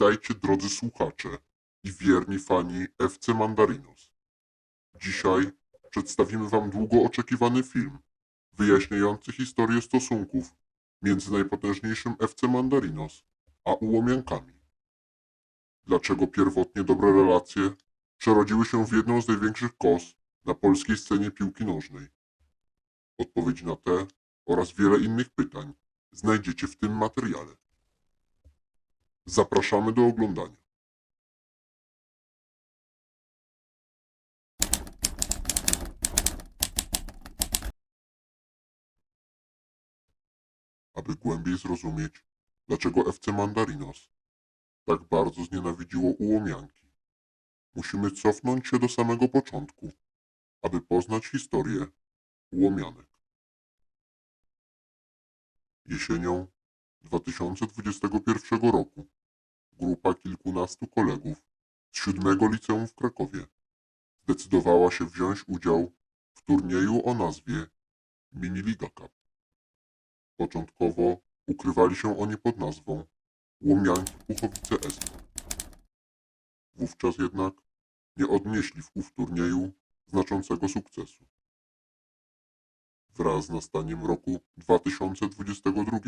Witajcie drodzy słuchacze i wierni fani FC Mandarinos. Dzisiaj przedstawimy Wam długo oczekiwany film wyjaśniający historię stosunków między najpotężniejszym FC Mandarinos a ułomiankami. Dlaczego pierwotnie dobre relacje przerodziły się w jedną z największych kos na polskiej scenie piłki nożnej? Odpowiedzi na te oraz wiele innych pytań znajdziecie w tym materiale. Zapraszamy do oglądania. Aby głębiej zrozumieć, dlaczego FC Mandarinos tak bardzo znienawidziło ułomianki, musimy cofnąć się do samego początku, aby poznać historię ułomianek. Jesienią 2021 roku grupa kilkunastu kolegów z siódmego liceum w Krakowie zdecydowała się wziąć udział w turnieju o nazwie Miniliga Cup. Początkowo ukrywali się oni pod nazwą Łomianki Puchowice SP. Wówczas jednak nie odnieśli w ów turnieju znaczącego sukcesu. Wraz z nastaniem roku 2022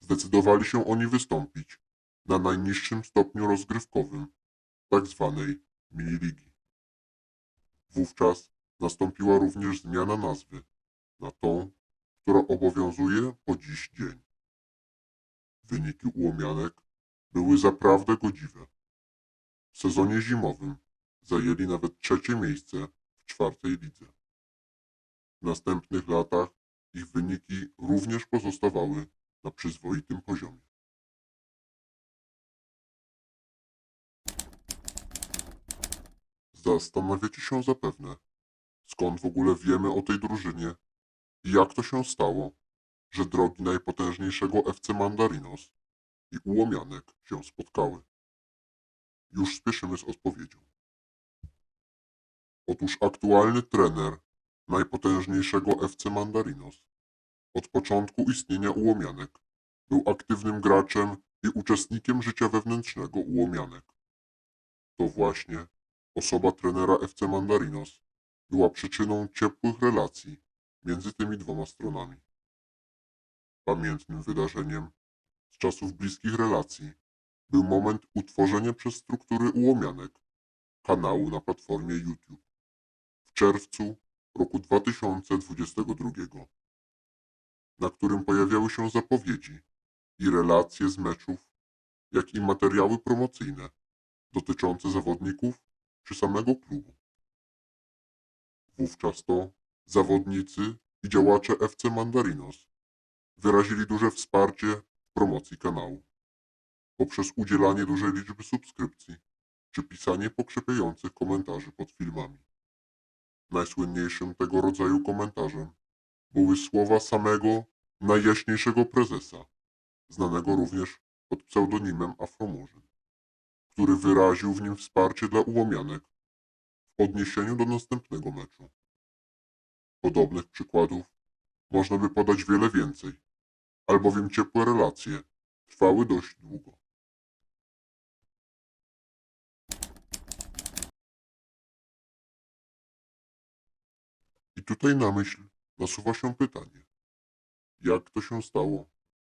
zdecydowali się oni wystąpić na najniższym stopniu rozgrywkowym, tak zwanej miniligi. Wówczas nastąpiła również zmiana nazwy na tą, która obowiązuje po dziś dzień. Wyniki ułomianek były zaprawdę godziwe. W sezonie zimowym zajęli nawet trzecie miejsce w czwartej lidze. W następnych latach ich wyniki również pozostawały na przyzwoitym poziomie. Zastanawiacie się zapewne, skąd w ogóle wiemy o tej drużynie i jak to się stało, że drogi najpotężniejszego FC Mandarinos i ułomianek się spotkały. Już spieszymy z odpowiedzią. Otóż aktualny trener najpotężniejszego FC Mandarinos od początku istnienia ułomianek był aktywnym graczem i uczestnikiem życia wewnętrznego ułomianek. To właśnie osoba trenera FC Mandarinos była przyczyną ciepłych relacji między tymi dwoma stronami. Pamiętnym wydarzeniem z czasów bliskich relacji był moment utworzenia przez struktury ułomianek kanału na platformie YouTube w czerwcu roku 2022, na którym pojawiały się zapowiedzi i relacje z meczów, jak i materiały promocyjne dotyczące zawodników czy samego klubu. Wówczas to zawodnicy i działacze FC Mandarinos wyrazili duże wsparcie w promocji kanału poprzez udzielanie dużej liczby subskrypcji czy pisanie pokrzepiających komentarzy pod filmami. Najsłynniejszym tego rodzaju komentarzem były słowa samego najjaśniejszego prezesa, znanego również pod pseudonimem Afromurzyn, który wyraził w nim wsparcie dla ułomianek w odniesieniu do następnego meczu. Podobnych przykładów można by podać wiele więcej, albowiem ciepłe relacje trwały dość długo. I tutaj na myśl nasuwa się pytanie, jak to się stało,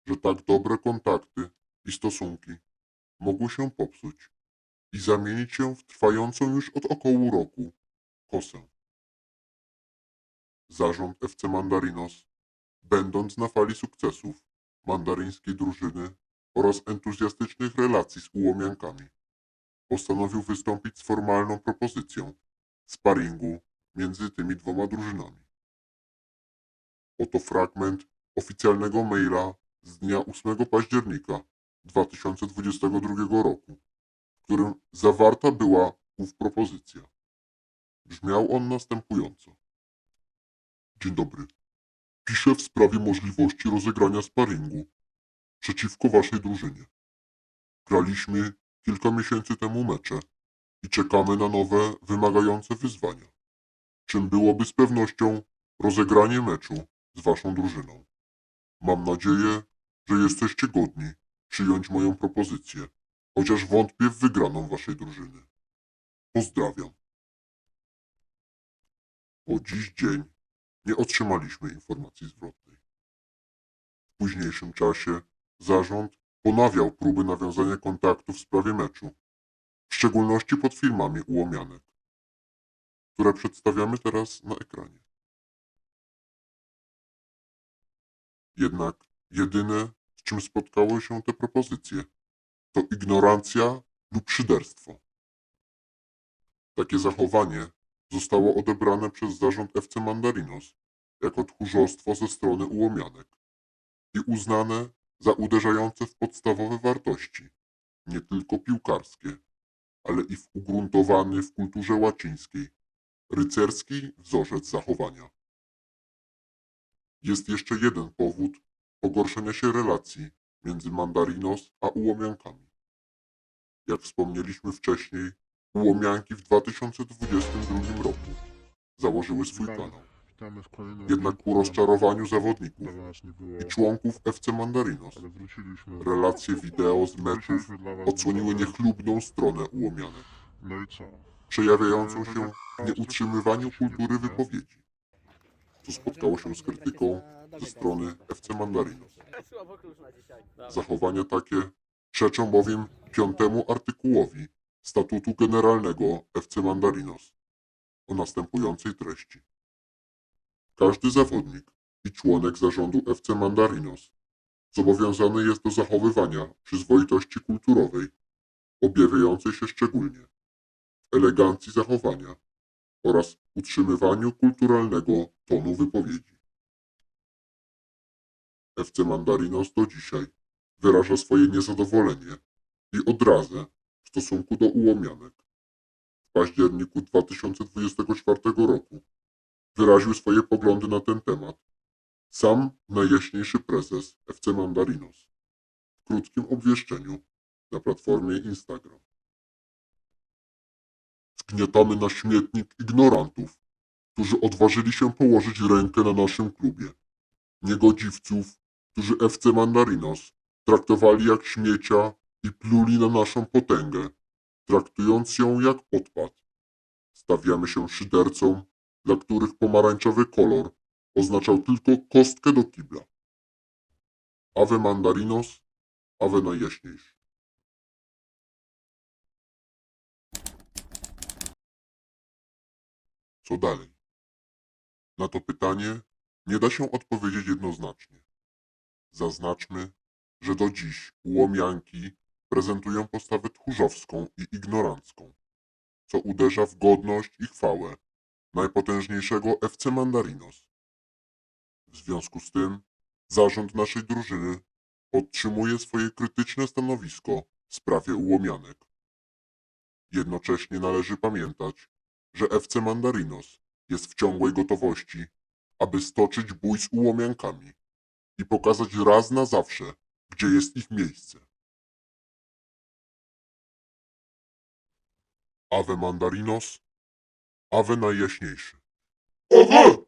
że tak dobre kontakty i stosunki mogły się popsuć i zamienić się w trwającą już od około roku kosę. Zarząd FC Mandarinos, będąc na fali sukcesów mandaryńskiej drużyny oraz entuzjastycznych relacji z ułomiankami, postanowił wystąpić z formalną propozycją sparingu między tymi dwoma drużynami. Oto fragment oficjalnego maila z dnia 8 października 2022 roku, w którym zawarta była ów propozycja. Brzmiał on następująco. Dzień dobry. Piszę w sprawie możliwości rozegrania sparingu przeciwko waszej drużynie. Graliśmy kilka miesięcy temu mecze i czekamy na nowe, wymagające wyzwania, czym byłoby z pewnością rozegranie meczu z waszą drużyną. Mam nadzieję, że jesteście godni przyjąć moją propozycję chociaż wątpię w wygraną waszej drużyny. Pozdrawiam. Po dziś dzień nie otrzymaliśmy informacji zwrotnej. W późniejszym czasie zarząd ponawiał próby nawiązania kontaktu w sprawie meczu, w szczególności pod filmami ułomianek, które przedstawiamy teraz na ekranie. Jednak jedyne, czym spotkały się te propozycje, to ignorancja lub szyderstwo. Takie zachowanie zostało odebrane przez zarząd FC Mandarinos jako tchórzostwo ze strony ułomianek i uznane za uderzające w podstawowe wartości, nie tylko piłkarskie, ale i w ugruntowany w kulturze łacińskiej, rycerski wzorzec zachowania. Jest jeszcze jeden powód pogorszenia się relacji między Mandarinos a ułomiankami. Jak wspomnieliśmy wcześniej, ułomianki w 2022 roku założyły swój kanał. Jednak ku rozczarowaniu zawodników i członków FC Mandarinos relacje wideo z meczów odsłoniły niechlubną stronę ułomianek, No przejawiającą się w nieutrzymywaniu kultury wypowiedzi, co spotkało się z krytyką ze strony FC Mandarinos. Zachowania takie przeczą bowiem piątemu artykułowi statutu generalnego FC Mandarinos o następującej treści. Każdy zawodnik i członek zarządu FC Mandarinos zobowiązany jest do zachowywania przyzwoitości kulturowej, objawiającej się szczególnie w elegancji zachowania oraz utrzymywaniu kulturalnego tonu wypowiedzi. FC Mandarinos do dzisiaj wyraża swoje niezadowolenie i odrazę w stosunku do ułomianek. W październiku 2024 roku wyraził swoje poglądy na ten temat sam najjaśniejszy prezes FC Mandarinos w krótkim obwieszczeniu na platformie Instagram. Zgniatamy na śmietnik ignorantów, którzy odważyli się położyć rękę na naszym klubie. Niegodziwców, którzy FC Mandarinos traktowali jak śmiecia i pluli na naszą potęgę, traktując ją jak odpad. Stawiamy się szydercom, dla których pomarańczowy kolor oznaczał tylko kostkę do kibla. Ave Mandarinos, Ave Najjaśniejszy. Co dalej? Na to pytanie nie da się odpowiedzieć jednoznacznie. Zaznaczmy, że do dziś ułomianki prezentują postawę tchórzowską i ignorancką, co uderza w godność i chwałę najpotężniejszego FC Mandarinos. W związku z tym zarząd naszej drużyny podtrzymuje swoje krytyczne stanowisko w sprawie ułomianek. Jednocześnie należy pamiętać, że FC Mandarinos jest w ciągłej gotowości, aby stoczyć bój z ułomiankami i pokazać raz na zawsze, gdzie jest ich miejsce. Ave Mandarinos, Ave Najjaśniejszy. Ave!